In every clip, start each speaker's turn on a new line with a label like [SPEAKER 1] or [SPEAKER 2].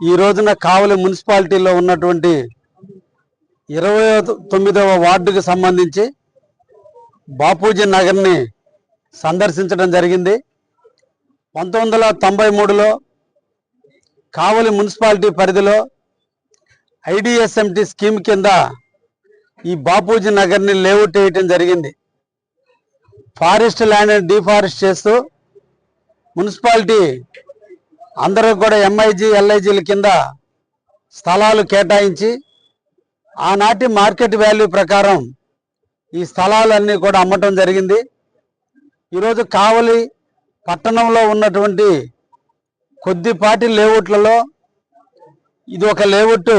[SPEAKER 1] ఈ రోజున కావలి మున్సిపాలిటీలో ఉన్నటువంటి ఇరవై తొమ్మిదవ వార్డుకు సంబంధించి బాపూజీ నగర్ని సందర్శించడం జరిగింది. పంతొమ్మిది వందల తొంభై మూడులో కావలి మున్సిపాలిటీ పరిధిలో ఐడిఎస్ఎంటి స్కీమ్ కింద ఈ బాపూజీ నగర్ని లేఅవుట్ వేయటం జరిగింది. ఫారెస్ట్ ల్యాండ్ని డిఫారెస్ట్ చేస్తూ మున్సిపాలిటీ అందరూ కూడా ఎంఐజీ ఎల్ఐజీల కింద స్థలాలు కేటాయించి ఆనాటి మార్కెట్ వాల్యూ ప్రకారం ఈ స్థలాలన్నీ కూడా అమ్మటం జరిగింది. ఈరోజు కావలి పట్టణంలో ఉన్నటువంటి కొద్దిపాటి లేఅవుట్లలో ఇది ఒక లేఅవుట్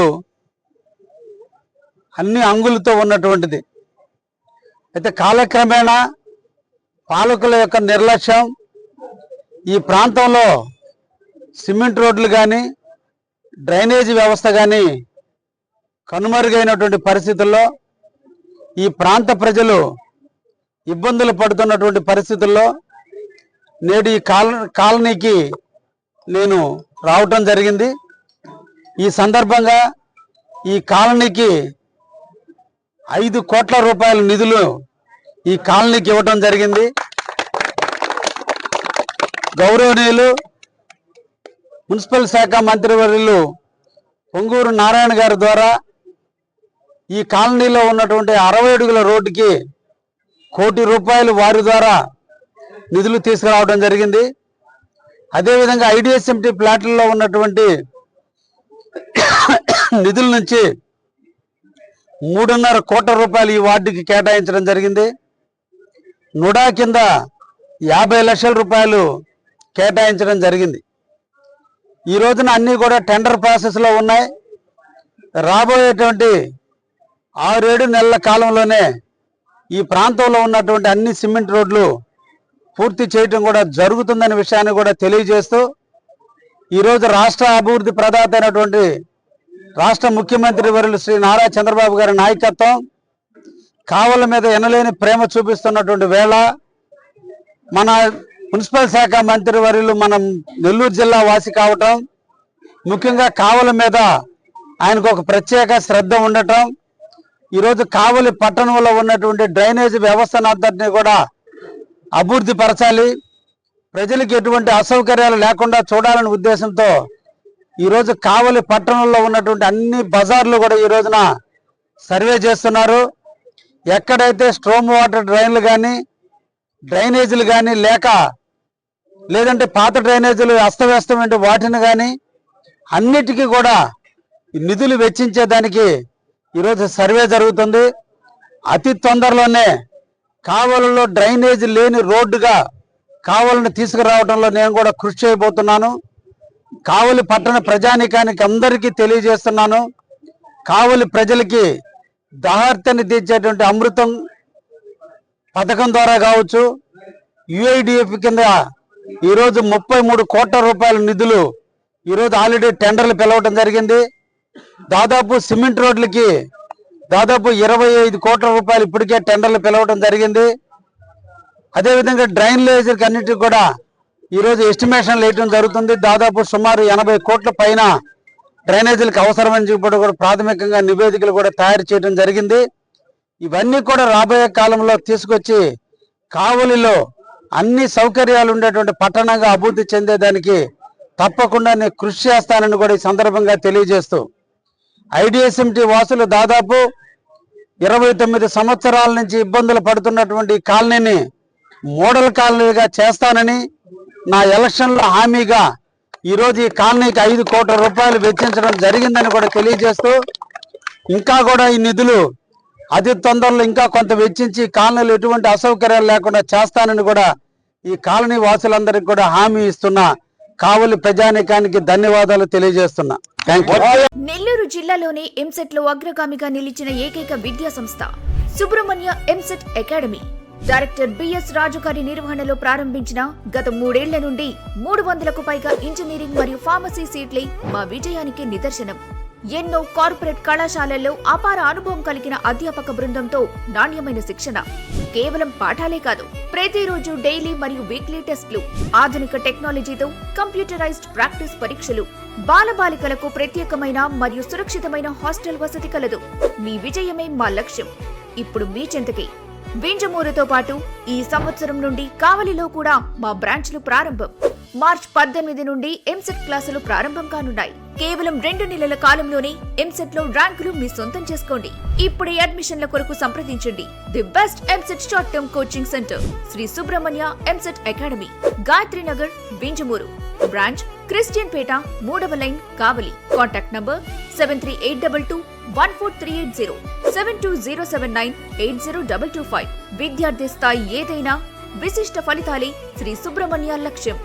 [SPEAKER 1] అన్ని అంగులతో ఉన్నటువంటిది. అయితే కాలక్రమేణా పాలకుల యొక్క నిర్లక్ష్యం ఈ ప్రాంతంలో సిమెంట్ రోడ్లు కానీ డ్రైనేజీ వ్యవస్థ కానీ కనుమరుగైనటువంటి పరిస్థితుల్లో ఈ ప్రాంత ప్రజలు ఇబ్బందులు పడుతున్నటువంటి పరిస్థితుల్లో నేడు ఈ కాల కాలనీకి నేను రావటం జరిగింది. ఈ సందర్భంగా ఈ కాలనీకి ఐదు కోట్ల రూపాయల నిధులు ఈ కాలనీకి ఇవ్వటం జరిగింది. గౌరవనీయులు మున్సిపల్ శాఖ మంత్రివర్యులు పొంగూరు నారాయణ గారి ద్వారా ఈ కాలనీలో ఉన్నటువంటి అరవై అడుగుల రోడ్డుకి కోటి రూపాయలు వారి ద్వారా నిధులు తీసుకురావడం జరిగింది. అదేవిధంగా ఐడిఎస్ఎంటీ ప్లాట్లలో ఉన్నటువంటి నిధుల నుంచి మూడున్నర కోట్ల రూపాయలు ఈ వార్డుకి కేటాయించడం జరిగింది. నుడా కింద యాభై లక్షల రూపాయలు కేటాయించడం జరిగింది. ఈ రోజున అన్నీ కూడా టెండర్ ప్రాసెస్లో ఉన్నాయి. రాబోయేటువంటి ఆరేడు నెలల కాలంలోనే ఈ ప్రాంతంలో ఉన్నటువంటి అన్ని సిమెంట్ రోడ్లు పూర్తి చేయటం కూడా జరుగుతుందనే విషయాన్ని కూడా తెలియజేస్తూ ఈరోజు రాష్ట్ర అభివృద్ధి ప్రదాత అయినటువంటి రాష్ట్ర ముఖ్యమంత్రి వర్యులు శ్రీ నారా చంద్రబాబు గారి నాయకత్వం కావల మీద ఎనలేని ప్రేమ చూపిస్తున్నటువంటి వేళ మన మున్సిపల్ శాఖ మంత్రి వర్యులు మనం నెల్లూరు జిల్లా వాసి కావటం ముఖ్యంగా కావల మీద ఆయనకు ఒక ప్రత్యేక శ్రద్ధ ఉండటం ఈరోజు కావలి పట్టణంలో ఉన్నటువంటి డ్రైనేజ్ వ్యవస్థను అంతటినీ కూడా అభివృద్ధి పరచాలి. ప్రజలకు ఎటువంటి అసౌకర్యాలు లేకుండా చూడాలనే ఉద్దేశంతో ఈరోజు కావలి పట్టణంలో ఉన్నటువంటి అన్ని బజార్లు కూడా ఈ రోజున సర్వే చేస్తున్నారు. ఎక్కడైతే స్ట్రోమ్ వాటర్ డ్రైన్లు కానీ డ్రైనేజీలు కానీ లేక లేదంటే పాత డ్రైనేజీలు అస్తవ్యస్తమైన వాటిని కానీ అన్నిటికీ కూడా నిధులు వెచ్చించేదానికి ఈరోజు సర్వే జరుగుతుంది. అతి తొందరలోనే కావలలో డ్రైనేజ్ లేని రోడ్డుగా కావలను తీసుకురావడంలో నేను కూడా కృషి చేయబోతున్నాను. కావలి పట్టణ ప్రజానికానికి అందరికీ తెలియజేస్తున్నాను. కావలి ప్రజలకి దహార్తని తీర్చేటువంటి అమృతం పథకం ద్వారా కావచ్చు యుఐడిఎఫ్ కింద ఈరోజు ముప్పై మూడు కోట్ల రూపాయల నిధులు ఈరోజు ఆల్రెడీ టెండర్లు పిలవటం జరిగింది. దాదాపు సిమెంట్ రోడ్లకి దాదాపు ఇరవై ఐదు కోట్ల రూపాయలు ఇప్పటికే టెండర్లు పిలవటం జరిగింది. అదేవిధంగా డ్రైన్లేజర్కి అన్నిటికి కూడా ఈరోజు ఎస్టిమేషన్ వేయటం జరుగుతుంది. దాదాపు సుమారు ఎనభై కోట్ల పైన డ్రైనేజీలకు అవసరమని చెప్పి కూడా ప్రాథమికంగా నివేదికలు కూడా తయారు చేయడం జరిగింది. ఇవన్నీ కూడా రాబోయే కాలంలో తీసుకొచ్చి కావలిలో అన్ని సౌకర్యాలు ఉండేటువంటి పట్టణంగా అభివృద్ధి చెందేదానికి తప్పకుండా నేను కృషి చేస్తానని కూడా ఈ సందర్భంగా తెలియజేస్తూ ఐడిఎస్ఎంటీ వాసులు దాదాపు ఇరవై తొమ్మిది సంవత్సరాల నుంచి ఇబ్బందులు పడుతున్నటువంటి ఈ కాలనీని మోడల్ కాలనీగా చేస్తానని నా ఎలక్షన్లో హామీగా ఈరోజు ఈ కాలనీకి ఐదు కోట్ల రూపాయలు వెచ్చించడం జరిగిందని కూడా తెలియజేస్తూ ఇంకా కూడా ఈ నిధులు అతి తొందరలో ఇంకా కొంత వెచ్చించి ఈ కాలనీలో ఎటువంటి అసౌకర్యాలు లేకుండా చేస్తానని కూడా ఈ కాలనీ వాసులందరికీ కూడా హామీ ఇస్తున్నా. కావలి ప్రజానికానికి ధన్యవాదాలు తెలియజేస్తున్నా.
[SPEAKER 2] నెల్లూరు జిల్లాలోనే ఎంసెట్లో అగ్రగామిగా నిలిచిన ఏకైక విద్యా సంస్థ Subrahmanya EAMCET academy. Director B రాజుగారి నిర్వహణలో ప్రారంభించిన గత మూడేళ్ళ నుండి మూడు వందలకు పైగా ఇంజనీరింగ్ మరియు ఫార్మసీ సీట్లే మా విజయానికి నిదర్శనం. ఎన్నో కార్పొరేట్ కళాశాలల్లో అపార అనుభవం కలిగిన అధ్యాపక బృందంతో నాణ్యమైన శిక్షణ. కేవలం పాఠాలే కాదు ప్రతిరోజు డైలీ మరియు వీక్లీ టెస్ట్లు ఆధునిక టెక్నాలజీతో కంప్యూటరైజ్డ్ ప్రాక్టీస్ పరీక్షలు బాలబాలికలకు ప్రత్యేకమైన మరియు సురక్షితమైన హాస్టల్ వసతి కలదు. మీ విజయమే మా లక్ష్యం. ఇప్పుడు మీ చెంతకే. వింజమూరుతో పాటు ఈ సంవత్సరం నుండి కావలిలో కూడా మా బ్రాంచ్లు ప్రారంభం. మార్చ్ పద్దెనిమిది నుండి ఎంసెట్ క్లాసులు ప్రారంభం కానున్నాయి. కేవలం రెండు నెలల కాలంలోనే ఎంసెట్లో ర్యాంకులు మీ సొంతం చేసుకోండి. ఇప్పుడే అడ్మిషన్ల కొరకు సంప్రదించండి. The best EAMCET short term coaching centre Shri Subrahmanya EAMCET academy Gayatri Nagar Vinjamuru branch Christian Peta మూడవ line Kavali. Contact number seven three eight double two one four three eight zero seven two zero seven nine eight zero double two five. విద్యార్థి స్థాయి ఏదైనా విశిష్ట ఫలితాలే శ్రీ సుబ్రహ్మణ్య లక్ష్యం.